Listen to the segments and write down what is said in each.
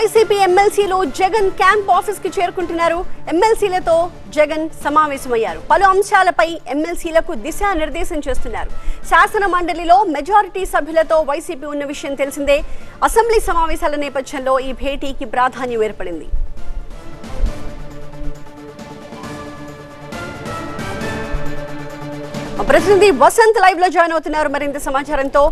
YCP ఎమ్మెల్సీలు Jagan camp ఆఫీస్కి చేరుకుంటున్నారు. ఎమ్మెల్సీలతో జగన్ సమావేశమయ్యారు. పలు అంశాలపై ఎమ్మెల్సీలకు దిశానిర్దేశం చేస్తున్నారు. శాసన మండలిలో మెజారిటీ సభ్యులతో వైసీపీ ఉన్న విషయం తెలిసిందే. అసెంబ్లీ సమావేశాల నేపథ్యంలో ఈ భేటీకి ప్రాధాన్యం ఏర్పడింది. ప్రతినిధి వసంత్ లైవ్లో జాయిన్ అవుతున్నారు. మరింత సమాచారంతో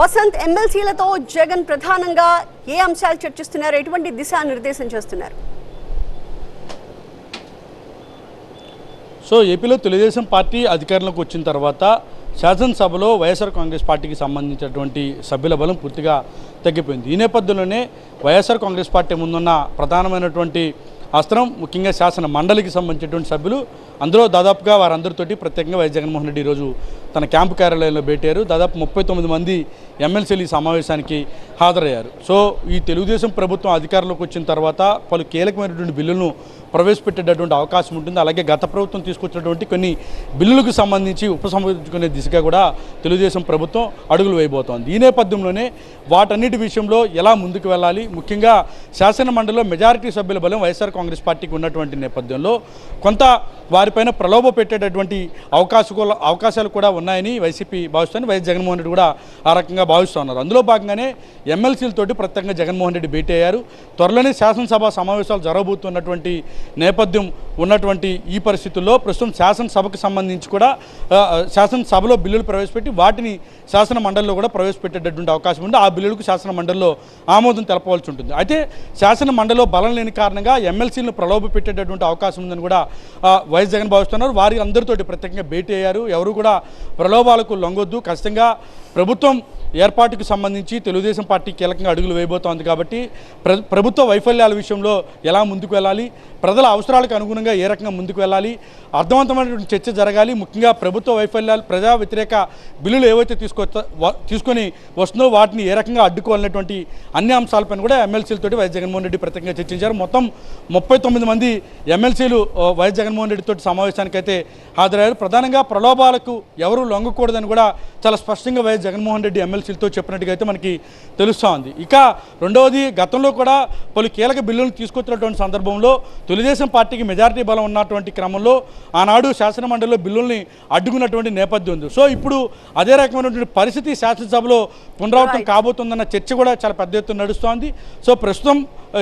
వసంత్ ఎమ్మెల్సీలతో జగన్ ప్రధానంగా ఏ అంశాలు చర్చిస్తున్నారు? ఎటువంటి దిశానిర్దేశం చేస్తున్నారు? సో ఏపీలో తెలుగుదేశం పార్టీ అధికారంలోకి వచ్చిన తర్వాత శాసనసభలో వైఎస్ఆర్ కాంగ్రెస్ పార్టీకి సంబంధించినటువంటి సభ్యుల బలం పూర్తిగా తగ్గిపోయింది. ఈ నేపథ్యంలోనే వైఎస్ఆర్ కాంగ్రెస్ పార్టీ ముందున్న ప్రధానమైనటువంటి అస్త్రం ముఖ్యంగా శాసన మండలికి సంబంధించినటువంటి సభ్యులు. అందులో దాదాపుగా వారందరితోటి ప్రత్యేకంగా వైఎస్ జగన్మోహన్ రెడ్డి ఈరోజు తన క్యాంపు కార్యాలయంలో పెట్టారు దాదాపు ముప్పై తొమ్మిది మంది ఎమ్మెల్సీలు ఈ సమావేశానికి హాజరయ్యారు. సో ఈ తెలుగుదేశం ప్రభుత్వం అధికారంలోకి వచ్చిన తర్వాత పలు కీలకమైనటువంటి బిల్లులను ప్రవేశపెట్టేటటువంటి అవకాశం ఉంటుంది. అలాగే గత ప్రభుత్వం తీసుకొచ్చినటువంటి కొన్ని బిల్లులకు సంబంధించి ఉపసంహరించుకునే దిశగా కూడా తెలుగుదేశం ప్రభుత్వం అడుగులు వేయబోతోంది. ఈ నేపథ్యంలోనే వాటన్నిటి విషయంలో ఎలా ముందుకు వెళ్ళాలి? ముఖ్యంగా శాసన మండలిలో మెజారిటీ సభ్యుల బలం వైఎస్ఆర్ కాంగ్రెస్ పార్టీకి ఉన్నటువంటి నేపథ్యంలో కొంత వారిపైన ప్రలోభ పెట్టేటటువంటి అవకాశ అవకాశాలు కూడా ఉన్నాయి. ఉన్నాయని వైసీపీ భావిస్తుంది. వైఎస్ జగన్మోహన్ రెడ్డి కూడా ఆ రకంగా భావిస్తూ ఉన్నారు. అందులో భాగంగానే ఎమ్మెల్సీలతోటి ప్రత్యేకంగా జగన్మోహన్ రెడ్డి భేటీ అయ్యారు. త్వరలోనే శాసనసభ సమావేశాలు జరగబోతున్నటువంటి నేపథ్యం ఉన్నటువంటి ఈ పరిస్థితుల్లో ప్రస్తుతం శాసనసభకు సంబంధించి కూడా శాసనసభలో బిల్లులు ప్రవేశపెట్టి వాటిని శాసన మండలిలో కూడా ప్రవేశపెట్టేటటువంటి అవకాశం ఉంది. ఆ బిల్లులకు శాసన మండలిలో ఆమోదం తెలపవలసి ఉంటుంది. అయితే శాసన మండలిలో బలం లేని కారణంగా ఎమ్మెల్సీలను ప్రలోభ పెట్టేటటువంటి అవకాశం ఉందని కూడా వైఎస్ జగన్ భావిస్తున్నారు. వారి అందరితోటి ప్రత్యేకంగా భేటీ అయ్యారు. ఎవరు కూడా ప్రలోభాలకు లొంగొద్దు. ఖచ్చితంగా ప్రభుత్వం ఏర్పాటుకు సంబంధించి తెలుగుదేశం పార్టీ కీలకంగా అడుగులు వేయబోతోంది కాబట్టి ప్ర ప్రభుత్వ వైఫల్యాల విషయంలో ఎలా ముందుకు వెళ్ళాలి ప్రజల అవసరాలకు అనుగుణంగా ఏ రకంగా ముందుకు వెళ్ళాలి అర్థవంతమైనటువంటి చర్చ జరగాలి ముఖ్యంగా ప్రభుత్వ వైఫల్యాలు ప్రజా వ్యతిరేక బిల్లులు ఏవైతే తీసుకొ తీసుకొని వస్తుందో వాటిని ఏ రకంగా అడ్డుకోవాలనేటువంటి అన్ని అంశాలపైన కూడా ఎమ్మెల్సీలతోటి వైఎస్ జగన్మోహన్ రెడ్డి ప్రత్యేకంగా చర్చించారు. మొత్తం ముప్పై తొమ్మిది మంది ఎమ్మెల్సీలు వైఎస్ జగన్మోహన్ రెడ్డితో సమావేశానికి అయితే హాజరయ్యారు. ప్రధానంగా ప్రలోభాలకు ఎవరు లొంగకూడదని కూడా చాలా స్పష్టంగా వైఎస్ జగన్మోహన్ రెడ్డి ఎమ్మెల్సీలతో చెప్పినట్టుగా అయితే మనకి తెలుస్తూ ఉంది. ఇక రెండవది గతంలో కూడా పలు కీలక బిల్లులను తీసుకొచ్చినటువంటి సందర్భంలో తెలుగుదేశం పార్టీకి మెజారిటీ బలం ఉన్నటువంటి క్రమంలో ఆనాడు శాసనమండలిలో బిల్లుల్ని అడ్డుకున్నటువంటి నేపథ్యం ఉంది. సో ఇప్పుడు అదే రకమైనటువంటి పరిస్థితి శాసనసభలో పునరావృతం కాబోతుందన్న చర్చ కూడా చాలా పెద్ద ఎత్తున నడుస్తోంది. సో ప్రస్తుతం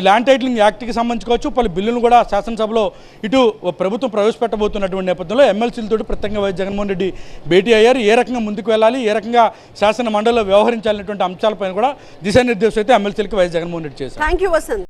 ల్యాండ్ టైటిలింగ్ యాక్ట్కి సంబంధించుకోవచ్చు పలు బిల్లులు కూడా శాసనసభలో ఇటు ప్రభుత్వం ప్రవేశపెట్టబోతున్నటువంటి నేపథ్యంలో ఎమ్మెల్సీలతో ప్రత్యేకంగా వైఎస్ జగన్మోహన్ రెడ్డి భేటీ అయ్యారు. ఏ రకంగా ముందుకు వెళ్ళాలి ఏ రకంగా శాసన మండలిలో వ్యవహరించాలనేటువంటి అంశాలపైన కూడా దిశానిర్దేశం అయితే ఎమ్మెల్సీలకు వైఎస్ జగన్మోహన్ రెడ్డి చేశారు. Thank you Vasanth.